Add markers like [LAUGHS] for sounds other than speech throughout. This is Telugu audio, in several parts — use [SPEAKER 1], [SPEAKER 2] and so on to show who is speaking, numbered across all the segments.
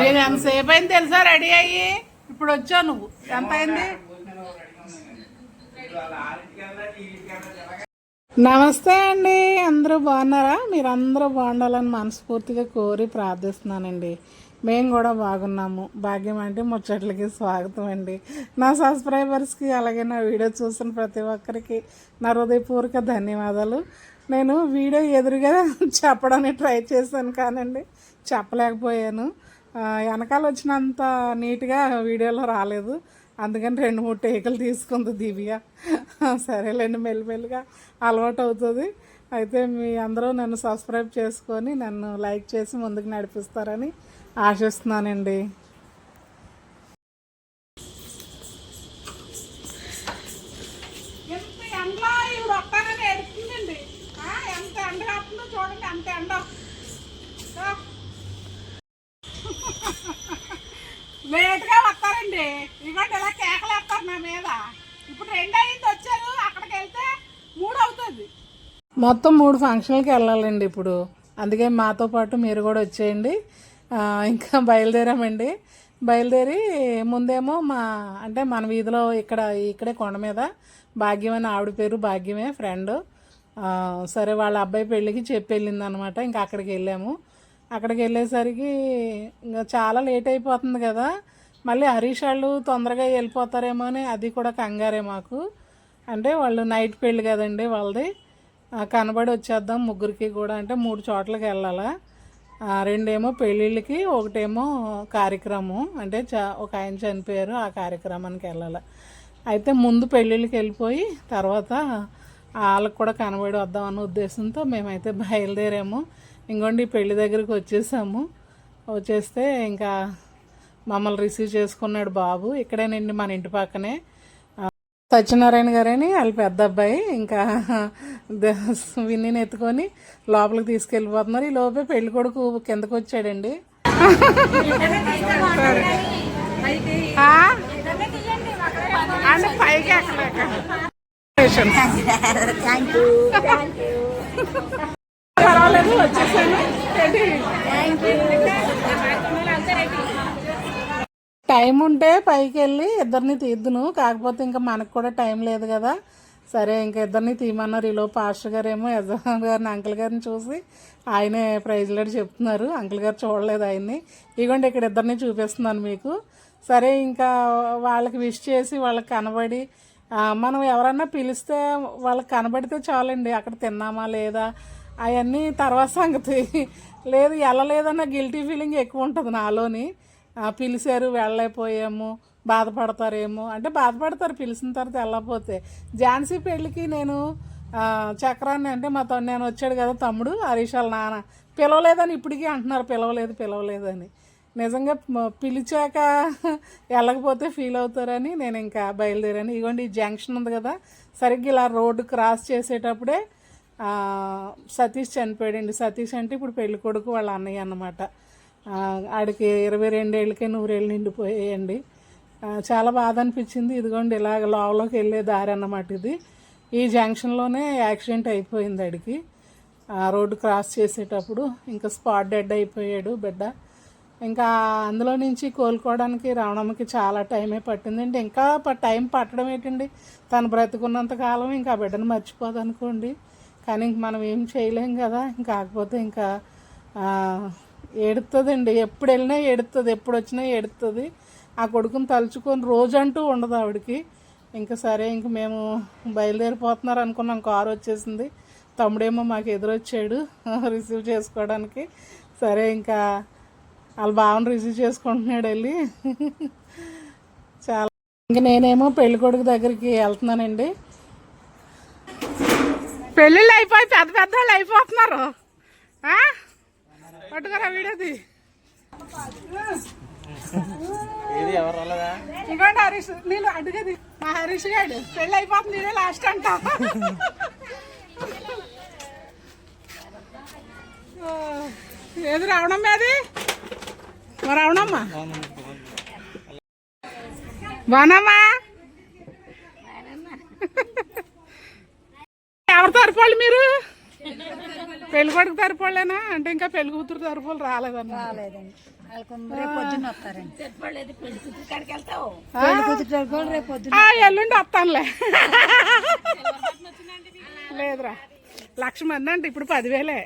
[SPEAKER 1] నేను ఎంతసేపు అయింది తెలుసా? రెడీ అయ్యి? ఇప్పుడు వచ్చావు నువ్వు. ఎంత అయింది? నమస్తే అండి. అందరూ బాగున్నారా? మీరు అందరూ బాగుండాలని మనస్ఫూర్తిగా కోరి ప్రార్థిస్తున్నానండి. మేము కూడా బాగున్నాము. భాగ్యం అంటే ముచ్చట్లకి స్వాగతం అండి. నా సబ్స్క్రైబర్స్కి అలాగే నా వీడియో చూసిన ప్రతి ఒక్కరికి నా హృదయపూర్వక ధన్యవాదాలు. నేను వీడియో ఎదురుగా [LAUGHS] చెప్పడానికి ట్రై చేశాను కానండి. చెప్పలేకపోయాను. వెనకాల వచ్చినంత నీట్గా వీడియోలో రాలేదు. అందుకని రెండు మూడు టేకులు తీసుకుంది దివ్య. [LAUGHS] సరేలేండి మెల్లిమెల్లిగా అలవాటు అవుతుంది. అయితే మీ అందరూ నన్ను సబ్స్క్రైబ్ చేసుకొని నన్ను లైక్ చేసి ముందుకు నడిపిస్తారని ఆశిస్తున్నానండి. మీద. ఇప్పుడు రెండు అయింది వచ్చారు. అక్కడికి వెళ్తే మూడు అవుతుంది. మొత్తం మూడు ఫంక్షన్లకి వెళ్ళాలండి ఇప్పుడు. అందుకే మాతో పాటు మీరు కూడా వచ్చేయండి. ఇంకా బయలుదేరామండి. బయలుదేరి ముందేమో మా అంటే మన వీధిలో ఇక్కడ ఇక్కడే కొండ మీద భాగ్యం అని ఆవిడ పేరు భాగ్యమే ఫ్రెండ్ సరే వాళ్ళ అబ్బాయి పెళ్ళికి చెప్పి వెళ్ళింది అనమాట ఇంకా అక్కడికి వెళ్ళాము. అక్కడికి వెళ్ళేసరికి ఇంకా చాలా లేట్ అయిపోతుంది కదా. మళ్ళీ హరీష్ వాళ్ళు తొందరగా వెళ్ళిపోతారేమో అని అది కూడా కంగారే మాకు. అంటే వాళ్ళు నైట్ పెళ్ళి కదండి వాళ్ళది. కనబడి వచ్చేద్దాం ముగ్గురికి కూడా. అంటే మూడు చోట్లకి వెళ్ళాలా. ఆ, రెండేమో పెళ్ళిళ్ళకి ఒకటేమో కార్యక్రమం. అంటే చ ఒక ఆయన చనిపోయారు ఆ కార్యక్రమానికి వెళ్ళాలి. అయితే ముందు పెళ్ళిళ్ళకి వెళ్ళిపోయి తర్వాత వాళ్ళకి కూడా కనబడి వద్దాం అన్న ఉద్దేశంతో మేమైతే బయలుదేరాము. ఇంకోండి పెళ్ళి దగ్గరికి వచ్చేసాము. వచ్చేస్తే ఇంకా మమ్మల్ని రిసీవ్ చేసుకున్నాడు బాబు. ఇక్కడేనండి మన ఇంటి పక్కనే. సత్యనారాయణ గారని వాళ్ళ పెద్ద అబ్బాయి. ఇంకా విన్నీని ఎత్తుకొని లోపలికి తీసుకెళ్ళిపోతున్నారు. ఈ లోపే పెళ్ళి కొడుకు కిందకు వచ్చాడండి. పర్వాలేదు వచ్చేసాను ఏంటి? టైం ఉంటే పైకి వెళ్ళి ఇద్దరిని తీద్దును. కాకపోతే ఇంకా మనకు కూడా టైం లేదు కదా. సరే ఇంకా ఇద్దరిని తీయమన్నారు. ఈలో పాస్టర్ గారు ఏమో యజమాన్ గారిని అంకుల్ గారిని చూసి ఆయనే ప్రైజ్లెట్ చెప్తున్నారు. అంకుల్ గారు చూడలేదు ఆయన్ని. ఇగోండి ఇక్కడ ఇద్దరిని చూపిస్తున్నాను మీకు. సరే ఇంకా వాళ్ళకి విష్ చేసి వాళ్ళకి కనబడి మనం ఎవరన్నా పిలిస్తే వాళ్ళకి కనబడితే చాలండి. అక్కడ తిన్నామా లేదా? అవన్నీ తర్వాత సంగతి. లేదు వెళ్ళలేదన్న గిల్టీ ఫీలింగ్ ఎక్కువ ఉంటుంది నాలోని. పిలిచారు వెళ్ళలేకపోయాము బాధపడతారేమో. అంటే బాధపడతారు పిలిచిన తర్వాత వెళ్ళకపోతే. ఝాన్సీ పెళ్ళికి నేను చక్రాన్ని అంటే మా నేను వచ్చాడు కదా తమ్ముడు హరీష్ వాళ్ళ నాన్న. పిలవలేదని ఇప్పటికీ అంటున్నారు పిలవలేదు పిలవలేదని నిజంగా పిలిచాక వెళ్ళకపోతే ఫీల్ అవుతారని నేను ఇంకా బయలుదేరాను. ఇగోండి ఈ జంక్షన్ ఉంది కదా సరిగ్గా ఇలా రోడ్డు క్రాస్ చేసేటప్పుడే సతీష్ చనిపోయాడండి. సతీష్ అంటే ఇప్పుడు పెళ్ళికొడుకు వాళ్ళ అన్నయ్య అన్నమాట. ఆడికి ఇరవై రెండేళ్ళకే నూరేళ్ళు నిండిపోయాయండి. చాలా బాధ అనిపించింది. ఇదిగోండి ఇలాగ లోపలికి వెళ్ళే దారి అన్నమాట ఇది. ఈ జంక్షన్లోనే యాక్సిడెంట్ అయిపోయింది ఆడికి. రోడ్డు క్రాస్ చేసేటప్పుడు ఇంకా స్పాట్ డెడ్ అయిపోయాడు బిడ్డ. ఇంకా అందులో నుంచి కోలుకోవడానికి రావణమ్మకి చాలా టైమే పట్టిందండి ఇంకా ప- టైం పట్టడం ఏంటండి? తను బ్రతుకున్నంత కాలం ఇంకా ఆ బిడ్డను మర్చిపోదనుకోండి. కానీ ఇంక మనం ఏం చేయలేం కదా. ఇంకా కాకపోతే ఇంకా ఏడుతుందండి ఎప్పుడు వెళ్ళినా ఏడుతుంది ఎప్పుడు వచ్చినా ఏడుతుంది ఆ కొడుకుని తలుచుకొని రోజంటూ ఉండదు ఆవిడకి. ఇంకా సరే ఇంక మేము బయలుదేరిపోతున్నారు అనుకున్నాం. కారు వచ్చేసింది. తమ్ముడేమో మాకు ఎదురొచ్చాడు [LAUGHS] రిసీవ్ చేసుకోవడానికి. సరే ఇంకా వాళ్ళ బావని రిసీవ్ చేసుకుంటున్నాడు వెళ్ళి. చాలా ఇంక నేనేమో పెళ్ళి కొడుకు దగ్గరికి వెళ్తున్నానండి. పెళ్ళిళ్ళు అయిపోయి పెద్ద పెద్ద వాళ్ళు అయిపోతున్నారు. ఆ? పట్టుకురా వీడియోది
[SPEAKER 2] ఏది ఎవరు రాలేదా?
[SPEAKER 1] ఇంకోటి హరీష్ నేను అడిగేది మా హరీష్ గారు పెళ్ళి అయిపోతుంది నేనే లాస్ట్ అంట. ఏది రావణమ్మ అది? రావణమ్మ? బానమ్మా ఎవరు తరపాలి మీరు పెళ్ళి కొడుకు తరపులేనా? అంటే ఇంకా పెళ్ళి కూతురు తరపులు రాలేదన్న
[SPEAKER 3] రాలేదండి.
[SPEAKER 1] ఎల్లుండి వస్తానులే. లేదురా. లక్ష మంది అంటే ఇప్పుడు పదివేలే.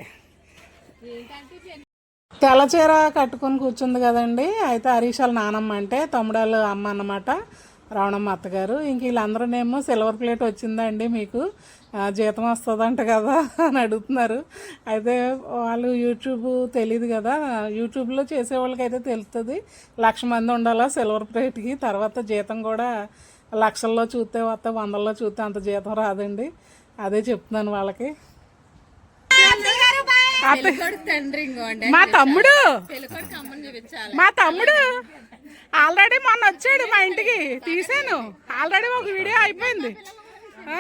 [SPEAKER 1] తెల్ల చీర కట్టుకొని కూర్చుంది కదండి. అయితే హరీషాల నానమ్మ అంటే తమ్ముడాలు అమ్మ అన్నమాట. రావణమ్మ అత్తగారు. ఇంక వీళ్ళందరూనేమో సిల్వర్ ప్లేట్ వచ్చిందండి మీకు. జీతం వస్తుందంట కదా అని అడుగుతున్నారు. అయితే వాళ్ళు యూట్యూబ్ తెలియదు కదా. యూట్యూబ్లో చేసే వాళ్ళకైతే తెలుస్తుంది లక్ష మంది ఉండాలా సిల్వర్ ప్లేట్కి తర్వాత జీతం కూడా లక్షల్లో చూస్తే వస్తే వందల్లో చూస్తే అంత జీతం రాదండి. అదే చెప్తున్నాను వాళ్ళకి. మా తమ్ముడు. మా తమ్ముడు. ఆల్రెడీ మొన్న వచ్చాడు మా ఇంటికి. తీసాను. ఆల్రెడీ ఒక వీడియో అయిపోయింది. [LAUGHS]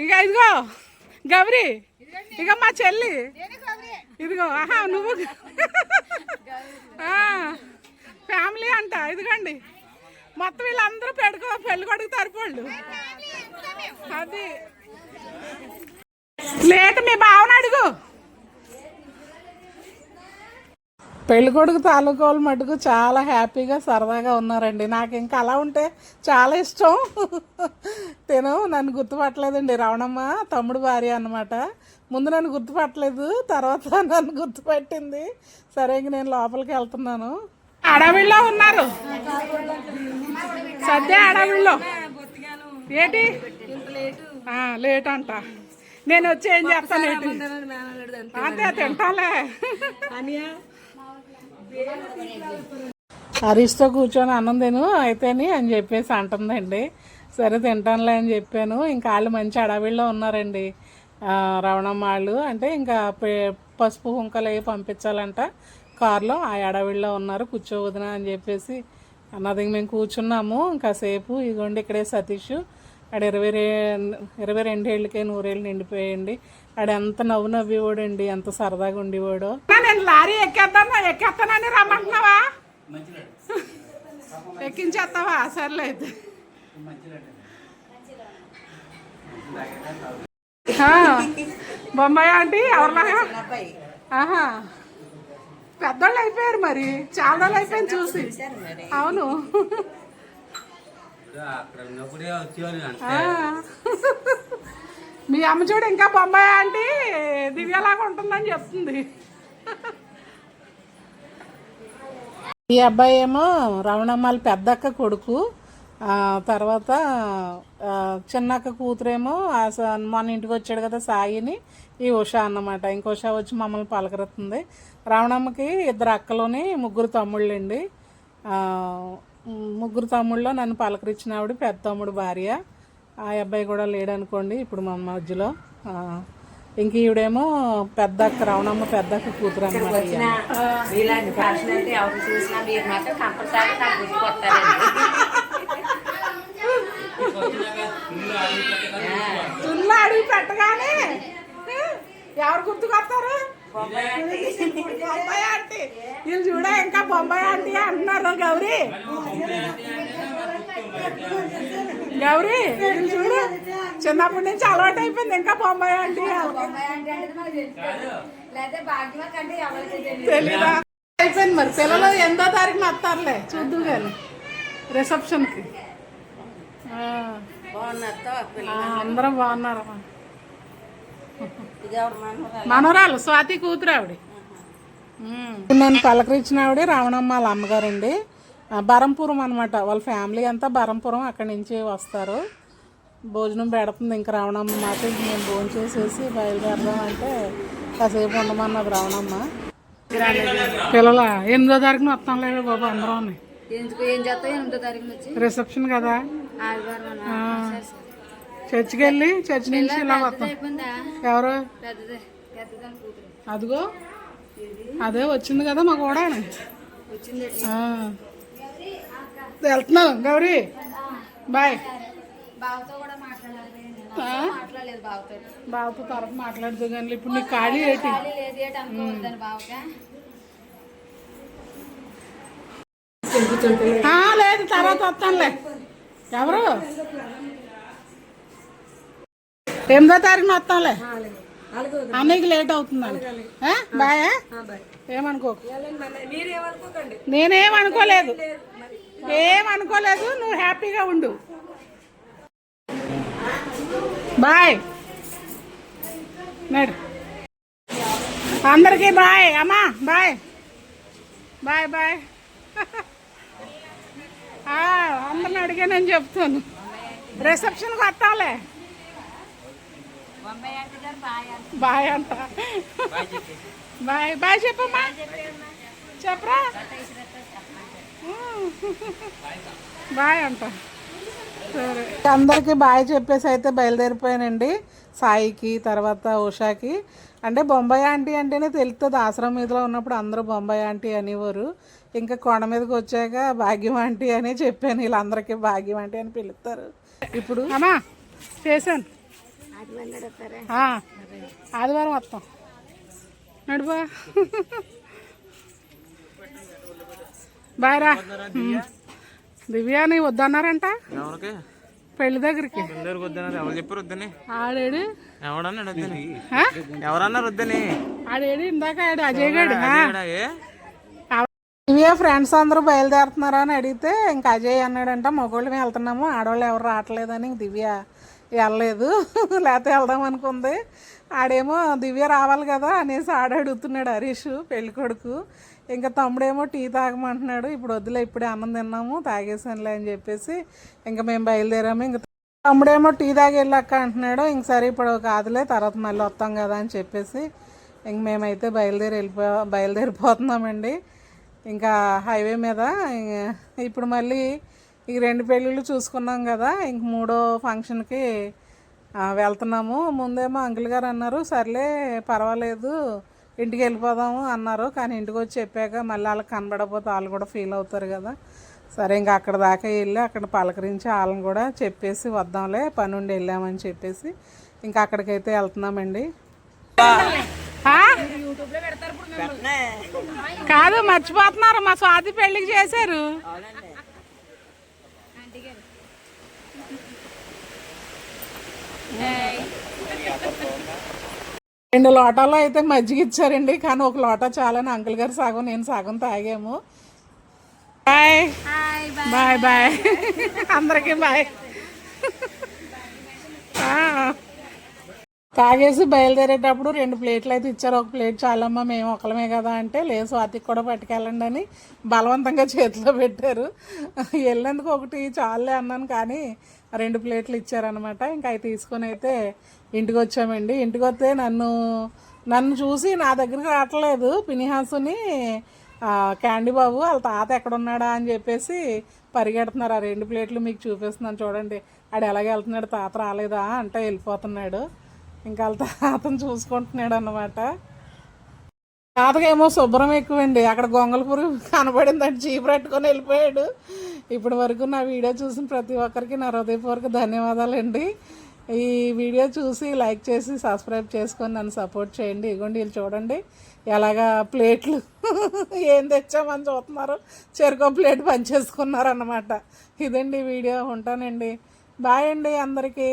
[SPEAKER 1] ఇక ఇదిగో గౌరీ. ఇక మా చెల్లి. ఇదిగో ఆహా నువ్వు. ఫ్యామిలీ అంట ఇదిగోండి. మొత్తం వీళ్ళందరూ పెడుకో పెళ్ళి కొడుకు తరపోళ్ళు అది. లేట్ మీ భావన అడుగు. పెళ్ళి కొడుకు తాలూకోలు మటుకు చాలా హ్యాపీగా సరదాగా ఉన్నారండి. నాకు ఇంకా అలా ఉంటే చాలా ఇష్టం. తిను నన్ను గుర్తుపట్టలేదండి. రావణమ్మ తమ్ముడు భార్య అన్నమాట. ముందు నన్ను గుర్తుపట్టలేదు తర్వాత నన్ను గుర్తుపట్టింది. సరే ఇంక నేను లోపలికి వెళ్తున్నాను. అడవిలో ఉన్నారు. సద్య అడవిలో. ఏంటి? లేట్ అంట. నేను వచ్చి ఏం చేస్తాను అంతే తింటాలే. హరీష్తో కూర్చొని అన్నం అయితేని అని చెప్పేసి అంటుందండి. సరే తింటానులే అని చెప్పాను. ఇంకా వాళ్ళు మంచి అడవిలో ఉన్నారండి. రవణమ్మ వాళ్ళు. అంటే ఇంకా పే- పసుపు కుంకలు అవి పంపించాలంట కారులో. ఆ అడవిలో ఉన్నారు కూర్చోవద్దున అని చెప్పేసి. అన్నది మేము కూర్చున్నాము. కాసేపు ఇదిగోండి ఇక్కడే సతీష్. అక్కడ ఇరవై రే ఇరవై రెండేళ్ళకే నూరేళ్ళు నిండిపోయండి ఆడ ఎంత నవ్వు నవ్వేవాడండి ఎంత సరదాగా ఉండేవాడు. నేను లారీ ఎక్కేద్దాను ఎక్కేస్తానని రమ్మంటున్నావా? ఎక్కించేస్తావా? సర్లే అయితే. బొంబాయి ఆంటీ ఎవరిలాగా ఆహా. పెద్దోళ్ళు అయిపోయారు మరి. చాలా రోజులు అయిపోయింది చూసి. అవును. మీ అమ్మ చూడు ఇంకా బొంబాయి ఆంటీ దివ్యలాగా ఉంటుందని చెప్తుంది. ఈ అబ్బాయి ఏమో రమణమ్మాల పెద్దక్క కొడుకు. తర్వాత చిన్నక్క కూతురేమో ఆ మొన్న ఇంటికి వచ్చాడు కదా సాయిని ఈ ఉషా అన్నమాట. ఇంకో ఉషా వచ్చి మమ్మల్ని పలకరుతుంది రావణమ్మకి ఇద్దరు అక్కలోని ముగ్గురు తమ్ముళ్ళండి. అండి ముగ్గురు తమ్ముళ్ళలో నన్ను పలకరించిన ఆవిడ పెద్ద తమ్ముడు భార్య. ఆ అబ్బాయి కూడా లేడనుకోండి ఇప్పుడు మా మధ్యలో ఆ, ఇంక ఈవిడేమో పెద్ద అక్క రావణమ్మ పెద్ద అక్క కూతురు అనమాట
[SPEAKER 4] ఇలాంటి ఫ్యాషన్ అంటే ఎవరు చూసినా మీరు మాత్రం కంపల్సరీ నాకు గుర్తుకొస్తారండి.
[SPEAKER 1] తుల్లు అడిగి పెట్టగానే ఎవరు గుర్తుకొస్తారు? బొంబాయి ఆంటీ. వీళ్ళు చూడ ఇంకా బొంబాయి ఆంటీ అంటున్నారు గౌరీ. గౌరీ చూడు. చిన్నప్పటి నుంచి అలవాటు అయిపోయింది. ఇంకా బొంబాయి ఆంటీ. తెలీదా? అయిపోయింది మరి. పిల్లలు ఎనిమిదో తారీఖున వస్తారులే. చూద్దు కానీ రిసెప్షన్కి. అందరం బాగున్నారమ్మా మనోరాలు స్వాతి కూతురు ఆవిడ. నన్ను పలకరించిన ఆవిడ రావణమ్మ వాళ్ళ అమ్మగారండి బరంపురం అనమాట వాళ్ళ ఫ్యామిలీ అంతా బరంపురం అక్కడి నుంచి వస్తారు. భోజనం పెడుతుంది ఇంకా రావణమ్మ మాట మేము భోజనం చేసేసి బయలుదేరదాం అంటే కాసేపు ఉండమన్నది రావణమ్మ. పిల్లల ఎనిమిదో తారీఖున వస్తాం లేదు బాబు అందరం రిసెప్షన్ కదా. చర్చికి వెళ్ళి చర్చి నుంచి ఇలా వస్తాం. ఎవరు? అదిగో అదే వచ్చింది కదా మా కూడా వెళ్తున్నాం గౌరీ. బాయ్.
[SPEAKER 3] బావతో కూడా మాట్లాడాలి.
[SPEAKER 1] ఆ?
[SPEAKER 3] మాట్లాడలేదు బావతో.
[SPEAKER 1] బాబుతో తర్వాత మాట్లాడుతూ కానీ ఇప్పుడు నీకు ఖాళీ ఏంటి
[SPEAKER 3] లేదు ఏంటి అనుకోవద్దని బావగా
[SPEAKER 1] ఆ, లేదు తర్వాత వస్తానులే. ఎవరు? ఎనిమిదో తారీఖున వస్తాంలే అన్నయ్యకి లేట్ అవుతుందండి? బాయ్ ఏమనుకోకు. నేనేం అనుకోలేదు. ఏం అనుకోలేదు నువ్వు హ్యాపీగా ఉండు. బాయ్. నడు. అందరికీ బాయ్ అమ్మా బాయ్. Bye bye. అందరిని అడిగానని చెప్తాను. రిసెప్షన్కి వస్తాంలే బాయ్ అంట. బాయ్ బాయ్ చెప్పమ్మా. చెప్పరా? [LAUGHS] బాయ్ అంట. సరే. అందరికీ బాయ్ చెప్పేసి అయితే బయలుదేరిపోయానండి. సాయికి తర్వాత ఉషాకి. అంటే బొంబాయి ఆంటీ అంటేనే తెలుస్తుంది ఆశ్రమం మీదలో ఉన్నప్పుడు అందరూ బొంబాయి ఆంటీ అనేవారు. ఇంకా కొండ మీదకి వచ్చాక భాగ్యం ఆంటీ అని చెప్పాను వీళ్ళందరికీ భాగ్యం ఆంటీ అని పిలుస్తారు. ఇప్పుడు అమ్మా చేశాను ఆ, ఆదివారం వస్తాం. నడుపా? [LAUGHS] బాయ్ రా. దివ్యాని వద్దన్నారంట?
[SPEAKER 2] ఎవరికి?
[SPEAKER 1] పెళ్ళి దగ్గరికి.
[SPEAKER 2] అందరికి వద్దన్నారు. ఎవరు చెప్పారు వద్దని?
[SPEAKER 1] ఆడేడు.
[SPEAKER 2] ఎవడన్నాడు వద్దని? ఎవరన్నారు వద్దని?
[SPEAKER 1] ఆడేడు ఇందాక ఆడు అజయ్ గడు? ఇవే ఫ్రెండ్స్ అందరూ బయలుదేరుతున్నారా అని అడిగితే ఇంకా అజయ్ అన్నాడంట మగవాళ్ళు మేము వెళ్తున్నాము ఆడవాళ్ళు ఎవరు రావట్లేదని. దివ్య వెళ్ళలేదు. [LAUGHS] లేకపోతే వెళ్దాం అనుకుంది. ఆడేమో దివ్య రావాలి కదా అనేసి ఆడ అడుగుతున్నాడు హరీష్ పెళ్ళి కొడుకు. ఇంకా తమ్ముడేమో టీ తాగమంటున్నాడు. ఇప్పుడు వద్దులే ఇప్పుడే అన్నం తిన్నాము తాగేసానులే అని చెప్పేసి ఇంకా మేము బయలుదేరాము. ఇంకా తమ్ముడేమో టీ తాగి వెళ్ళాక అంటున్నాడు. ఇంక సరే ఇప్పుడు కాదులే తర్వాత మళ్ళీ వస్తాం కదా అని చెప్పేసి ఇంక మేమైతే బయలుదేరి వెళ్ళిపో బయలుదేరిపోతున్నామండి. ఇంకా హైవే మీద ఇప్పుడు మళ్ళీ ఈ రెండు పెళ్ళిళ్ళు చూసుకున్నాం కదా. ఇంక మూడో ఫంక్షన్కి వెళ్తున్నాము. ముందేమో అంకుల్ గారు అన్నారు సర్లే పర్వాలేదు ఇంటికి వెళ్ళిపోదాము అన్నారు. కానీ ఇంటికి వచ్చి చెప్పాక మళ్ళీ వాళ్ళకి కనబడకపోతే వాళ్ళు కూడా ఫీల్ అవుతారు కదా. సరే ఇంకా అక్కడ దాకా వెళ్ళి అక్కడ పలకరించి వాళ్ళని కూడా చెప్పేసి వద్దాంలే పని ఉండి వెళ్ళామని చెప్పేసి ఇంకా అక్కడికైతే వెళ్తున్నామండి. ఆ? కాదు మర్చిపోతున్నారు. మా స్వాతి పెళ్ళికి చేశారు. రెండు లోటాల్లో అయితే మజ్జిగ ఇచ్చారండి కానీ ఒక లోటా చాలని అంకుల్ గారు సగం నేను సగం తాగాము. బాయ్ బాయ్ బాయ్ అందరికీ బాయ్ ఆ. [LAUGHS] Ah. తాగేసి బయలుదేరేటప్పుడు రెండు ప్లేట్లు అయితే ఇచ్చారు. ఒక ప్లేట్ చాలమ్మ మేము ఒకలమే కదా అంటే లేదు స్వాతికి కూడా పట్టుకెళ్ళండి అని బలవంతంగా చేతిలో పెట్టారు. వెళ్ళేందుకు ఒకటి చాలే అన్నాను కానీ రెండు ప్లేట్లు ఇచ్చారనమాట ఇంకా అవి తీసుకొని అయితే ఇంటికి వచ్చామండి. ఇంటికి వస్తే నన్ను నన్ను చూసి నా దగ్గరికి రావట్లేదు. పినిహాసుని క్యాండీ బాబు వాళ్ళ తాత ఎక్కడున్నాడా అని చెప్పేసి పరిగెడుతున్నారు. ఆ రెండు ప్లేట్లు మీకు చూపిస్తున్నాను చూడండి. ఆడు ఎలాగ వెళ్తున్నాడు? తాత రాలేదా? అంటే వెళ్ళిపోతున్నాడు. ఇంకా అతను చూసుకుంటున్నాడు అన్నమాట తాతకేమో శుభ్రం ఎక్కువండి. అక్కడ గొంగల పురుగు కనబడిందంటే చీపు పెట్టుకొని వెళ్ళిపోయాడు. ఇప్పటి వరకు నా వీడియో చూసిన ప్రతి ఒక్కరికి నా హృదయపూర్వక ధన్యవాదాలండి. ఈ వీడియో చూసి లైక్ చేసి సబ్స్క్రైబ్ చేసుకొని నన్ను సపోర్ట్ చేయండి. ఇగోండి వీళ్ళు చూడండి. ఎలాగా ప్లేట్లు ఏం తెచ్చామని చూస్తున్నారు. చెరుకో ప్లేట్ పనిచేసుకున్నారు అన్నమాట ఇదండి వీడియో. ఉంటానండి. బాయ్ అండి అందరికీ.